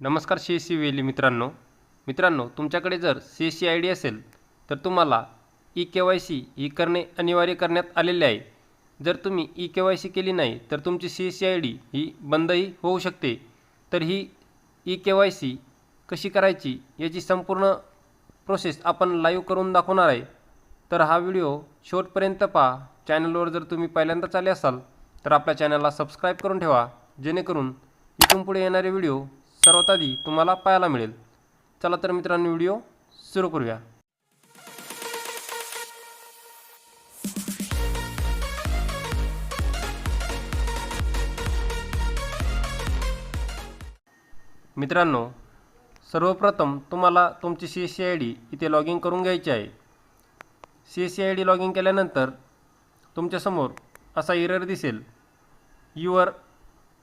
नमस्कार C S C वेली मित्रांनो. मित्रांनो तुमच्याकडे जर C S C I D असेल तर तुम्हाला ई के वाय सी ही करणे अनिवार्य करण्यात आलेले आहे. जर तुम्ही ई के वाय सी केली नाही तर तुमची C S C I D ही बंदही होऊ शकते. तर ही ई के वाय सी कशी करायची याची संपूर्ण प्रोसेस आपण लाईव्ह करून दाखवणार आहे. तर हा व्हिडिओ शेवटपर्यंत पहा. चॅनलवर जर तुम्ही पहिल्यांदाच आले असाल तर आपल्या चॅनलला सबस्क्राईब करून ठेवा. जेणेकरून इथून पुढे येणारे व्हिडिओ सर्वात आधी तुम्हाला पाहायला मिळेल. चला तर मित्रांनो व्हिडिओ सुरू करूया. मित्रांनो सर्वप्रथम तुम्हाला तुमची C S C I D इथे लॉग इन करून घ्यायची आहे. C S C I D log in केल्यानंतर तुमच्यासमोर असा एरर दिसेल. Your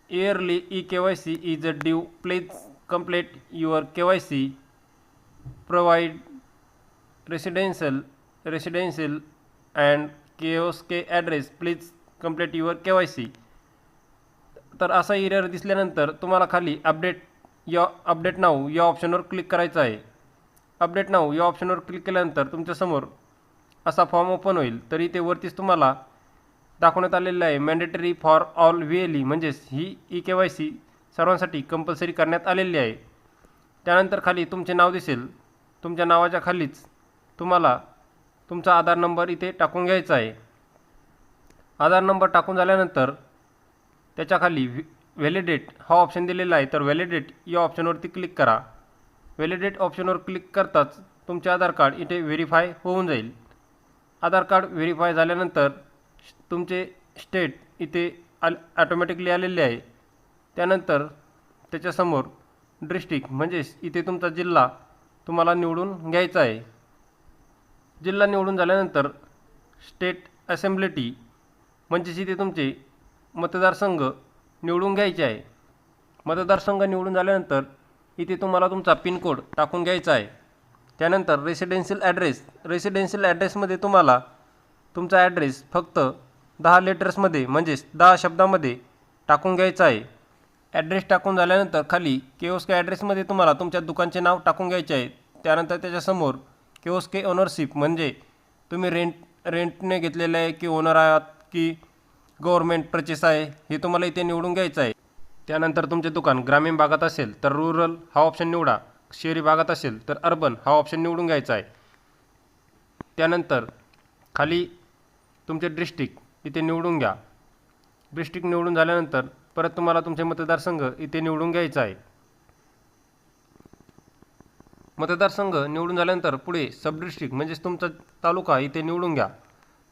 yearly E K Y C is a due please complete your K Y C provide residential residential and chaos K address please complete your K Y C तर असा arrear दिसल्यानंतर तुम्हाला खाली update या update now या ऑप्शनवर click करायचं आहे. अपडेट नाऊ या ऑप्शनवर क्लिक केल्यानंतर तुमच्यासमोर असा फॉर्म ओपन होईल. तरी ते वरतीच तुम्हाला दाखवण्यात आलेलं आहे. मॅन्डेटरी फॉर ऑल व्हीएलई म्हणजेच ही ई के वाय सी सर्वांसाठी कंपल्सरी करण्यात आलेली आहे. त्यानंतर खाली तुमचे नाव दिसेल. तुमच्या नावाच्या खालीच तुम्हाला तुमचा आधार नंबर इथे टाकून घ्यायचा आहे. आधार नंबर टाकून झाल्यानंतर त्याच्याखाली व्हि व्हॅलिडेट हा ऑप्शन दिलेला आहे. तर व्हॅलिडेट या ऑप्शनवरती क्लिक करा. व्हॅलिडेट ऑप्शनवर क्लिक करताच तुमचे आधार कार्ड इथे व्हेरीफाय होऊन जाईल. आधार कार्ड व्हेरीफाय झाल्यानंतर तुमचे स्टेट इथे आल ॲटोमॅटिकली आलेले आहे. त्यानंतर त्याच्यासमोर डिस्ट्रिक्ट म्हणजेच इथे तुमचा जिल्हा तुम्हाला निवडून घ्यायचा आहे. जिल्हा निवडून झाल्यानंतर स्टेट असेंब्लिटी म्हणजेच इथे तुमचे मतदारसंघ निवडून घ्यायचे आहे. मतदारसंघ निवडून झाल्यानंतर इथे तुम्हाला तुमचा पिनकोड टाकून घ्यायचा आहे. त्यानंतर रेसिडेन्शियल ॲड्रेस रेसिडेन्शियल ॲड्रेसमध्ये तुम्हाला तुमचा ॲड्रेस फक्त दहा लेटर्समध्ये म्हणजेच दहा शब्दामध्ये टाकून घ्यायचा आहे. ॲड्रेस टाकून झाल्यानंतर खाली केओस्के ॲड्रेसमध्ये तुम्हाला तुमच्या दुकानचे नाव टाकून घ्यायचे आहे. त्यानंतर त्याच्यासमोर केओस्के ओनरशिप म्हणजे तुम्ही रेंट रेंटने घेतलेलं आहे की ओनर आहात की गव्हर्मेंट परचेस आहे हे तुम्हाला इथे निवडून घ्यायचं आहे. त्यानंतर तुमचे दुकान ग्रामीण भागात असेल तर रुरल हा ऑप्शन निवडा. शहरी भागात असेल तर अर्बन हा ऑप्शन निवडून घ्यायचा आहे. त्यानंतर खाली तुमचे डिस्ट्रिक्ट इथे निवडून घ्या. डिस्ट्रिक्ट निवडून झाल्यानंतर परत तुम्हाला तुमचे मतदारसंघ इथे निवडून घ्यायचा आहे. मतदारसंघ निवडून झाल्यानंतर पुढे सब डिस्ट्रिक्ट म्हणजेच तुमचा तालुका इथे निवडून घ्या.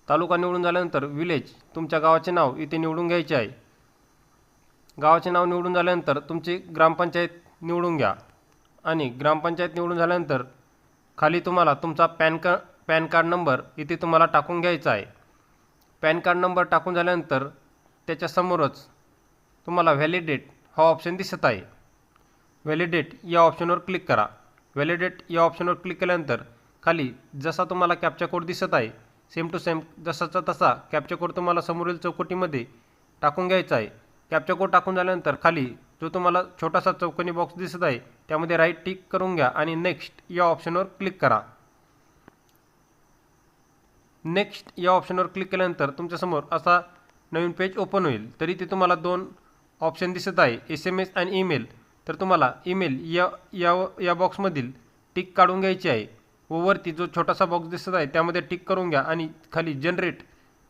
तालुका निवडून झाल्यानंतर विलेज तुमच्या गावाचे नाव इथे निवडून घ्यायचे आहे. गावाचे नाव निवडून झाल्यानंतर तुमची ग्रामपंचायत निवडून घ्या. आणि ग्रामपंचायत निवडून झाल्यानंतर खाली तुम्हाला तुमचा पॅन का पॅन कार्ड नंबर इथे तुम्हाला टाकून घ्यायचा आहे. पॅन कार्ड नंबर टाकून झाल्यानंतर त्याच्यासमोरच तुम्हाला व्हॅलिडेट हा ऑप्शन दिसत आहे. व्हॅलिडेट या ऑप्शनवर क्लिक करा. व्हॅलिडेट या ऑप्शनवर क्लिक केल्यानंतर खाली जसा तुम्हाला कॅप्चा कोड दिसत आहे सेम टू सेम जसाचा तसा कॅप्चा कोड तुम्हाला समोरील चौकटीमध्ये टाकून घ्यायचा आहे. कॅप्चा कोड टाकून झाल्यानंतर खाली जो तुम्हाला छोटासा चौकोनी बॉक्स दिसत आहे त्यामध्ये राईट टिक करून घ्या आणि नेक्स्ट या ऑप्शनवर क्लिक करा. नेक्स्ट या ऑप्शनवर क्लिक केल्यानंतर तुमच्यासमोर असा नवीन पेज ओपन होईल. तरी ते तुम्हाला दोन ऑप्शन दिसत आहे. एस एम एस आणि ईमेल तर तुम्हाला ईमेल या या या बॉक्समधील टिक काढून घ्यायची आहे व वरती जो छोटासा बॉक्स दिसत आहे त्यामध्ये टिक करून घ्या आणि खाली जनरेट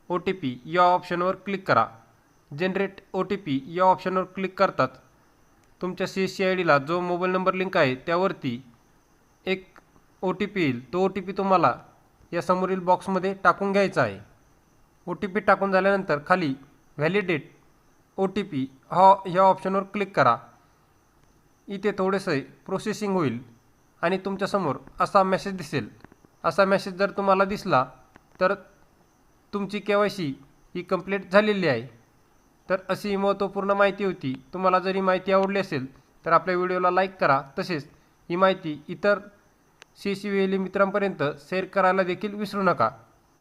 ओ टी पी या ऑप्शनवर क्लिक करा. जनरेट ओ टी पी या ऑप्शनवर क्लिक करतात. तुमच्या सी एस सी आय डीला जो मोबाईल नंबर लिंक आहे त्यावरती एक ओ टी पी येईल. तो ओ टी पी तुम्हाला या समोरील बॉक्समध्ये टाकून घ्यायचा आहे. ओ टी पी टाकून झाल्यानंतर खाली व्हॅलिडेट ओ टी पी हा ह्या ऑप्शनवर क्लिक करा. इथे थोडेसे प्रोसेसिंग होईल आणि तुमच्यासमोर असा मेसेज दिसेल. असा मेसेज जर तुम्हाला दिसला तर तुमची के वाय सी ही कंप्लीट झालेली आहे. तर अशी महत्त्वपूर्ण माहिती होती. तुम्हाला जर ही माहिती आवडली असेल तर आपल्या व्हिडिओला लाईक करा. तसेच ही माहिती इतर सी सी मित्रांपर्यंत शेअर करायला देखील विसरू नका.